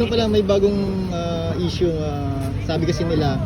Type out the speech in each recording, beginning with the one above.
Ano pala, may bagong ah, issue. ah, sabi kasi nila,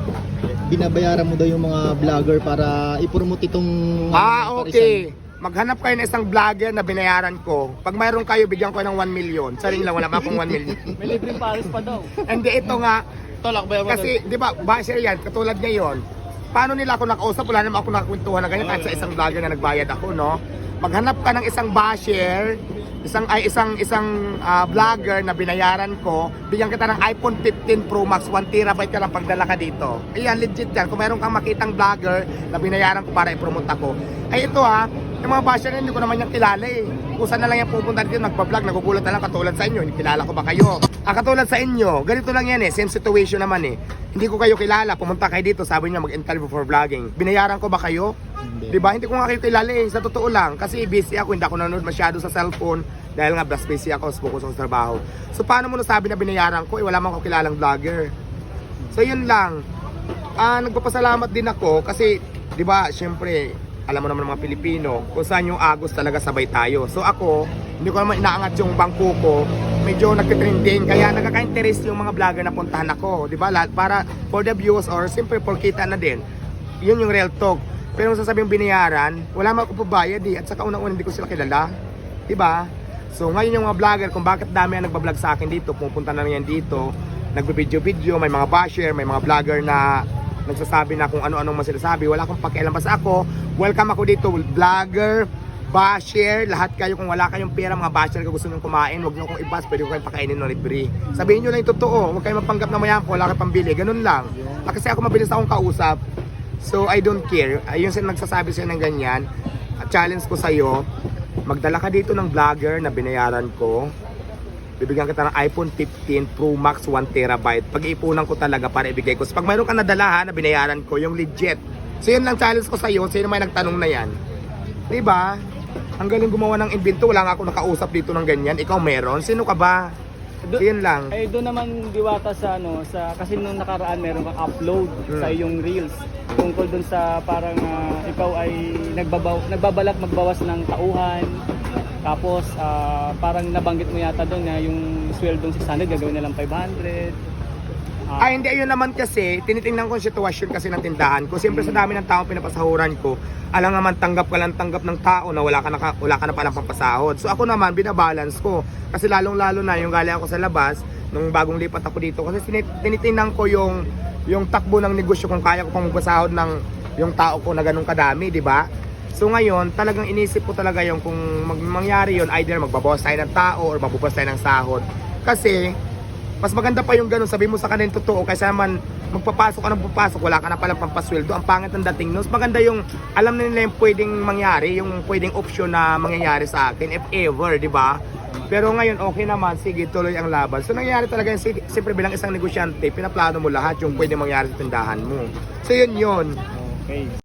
binabayaran mo daw yung mga vlogger para i-promote itong... Ah, okay. Maghanap kayo ng isang vlogger na binayaran ko. Pag mayroon kayo, bigyan ko ng 1 million. Sarili lang, wala pa akong 1 million. May libreng Paris pa daw. Hindi, ito nga. Tolak ba Kasi, di ba, basher yan, katulad ngayon. Paano nila ako nakausap? Wala naman ako nakakwentuhan na ganyan kahit sa isang vlogger na nagbayad ako, no? Maghanap ka ng isang basher, isang ay isang isang ah, vlogger na binayaran ko, bigyan kita ng iPhone 15 Pro Max 1 terabyte ka lang pagdala ka dito. Ayan, legit yan. Kung meron kang makitang vlogger na binayaran ko para i-promote ako. Ay ito ha, yung mga basher na hindi ko naman yung kilala eh. Kung saan na lang yan pupunta dito, nagpa-vlog, nagugulat na lang katulad sa inyo. Hindi kilala ko ba kayo? Ah, katulad sa inyo, ganito lang yan eh. Same situation naman eh. Hindi ko kayo kilala, pumunta kayo dito, sabi niyo mag-interview for vlogging. Binayaran ko ba kayo? Hindi. Di ba? Hindi ko nga kayo kilala eh. Sa totoo lang. Kasi busy ako, hindi ako nanonood masyado sa cellphone. Dahil nga blast busy ako, focus ako sa trabaho. So paano mo nasabi na binayaran ko? Eh, wala man ako kilalang vlogger. So yun lang. Ah, nagpapasalamat din ako kasi, di ba, syempre, alam mo naman mga Pilipino, kung saan yung agos talaga sabay tayo. So ako, hindi ko naman inaangat yung bangko ko, medyo nagtitrending, kaya nagkaka-interest yung mga vlogger na puntahan ako, di ba? Para for the views or simply for kita na din. Yun yung real talk. Pero kung sasabing binayaran, wala man ako pabayad eh. At saka unang-una hindi ko sila kilala. Di ba? So ngayon yung mga vlogger, kung bakit dami ang nagbablog sa akin dito, pupunta na yan dito, nagbe-video-video, may mga basher, may mga vlogger na nagsasabi na kung ano-anong man sinasabi. Wala akong pakialam. Basta ako, welcome ako dito, vlogger, basher, lahat kayo kung wala kayong pera, mga basher ka gusto nyo kumain, huwag nyo akong ibas, pwede ko kayong pakainin ng libre. Sabihin nyo lang yung totoo, huwag kayong mapanggap na mayan ko, wala kayong pambili, ganun lang. Kasi ako mabilis akong kausap, so I don't care. Ayun sila nagsasabi sa'yo ng ganyan, challenge ko sa'yo, magdala ka dito ng vlogger na binayaran ko, bibigyan kita ng iPhone 15 Pro Max 1 terabyte. Pag-iipunan ko talaga para ibigay ko. So, pag mayroon ka nadala ha, na binayaran ko, yung legit. So yun lang challenge ko sa'yo, sino may nagtanong na yan. Diba? Ang galing gumawa ng invento, wala nga ako nakausap dito ng ganyan. Ikaw meron? Sino ka ba? Do- So, yun lang. Eh doon naman diwata sa ano sa kasi nung nakaraan meron kang upload Hmm. sa iyong reels tungkol doon sa parang ah, ikaw ay nagbabaw nagbabalak magbawas ng tauhan. Tapos ah, parang nabanggit mo yata doon na yung sweldong 600 gagawin na lang 500. Ah, Ay, hindi, ayun naman kasi, tinitingnan ko yung sitwasyon kasi ng tindahan ko. Siyempre sa dami ng taong pinapasahuran ko, alam naman tanggap ka lang tanggap ng tao na wala ka na, wala ka na palang pampasahod. So ako naman, binabalance ko. Kasi lalong-lalo na yung galing ako sa labas, nung bagong lipat ako dito. Kasi tinit- tinitingnan ko yung, yung takbo ng negosyo kung kaya ko pang magpasahod ng yung tao ko na ganun kadami, di ba? So ngayon, talagang inisip ko talaga yung kung mag mangyari yun, either magbabawas tayo ng tao or mabubawas tayo ng sahod. Kasi, mas maganda pa yung ganun, sabi mo sa kanila yung totoo, kaysa naman magpapasok ka ng papasok, wala ka na palang pampasweldo, ang pangit ng dating nun. Maganda yung, alam na nila yung pwedeng mangyari, yung pwedeng option na mangyayari sa akin, if ever, di ba? Pero ngayon, okay naman, sige, tuloy ang laban. So nangyari talaga yung, si- siyempre bilang isang negosyante, pinaplano mo lahat yung pwedeng mangyari sa tindahan mo. So yun yun. okay.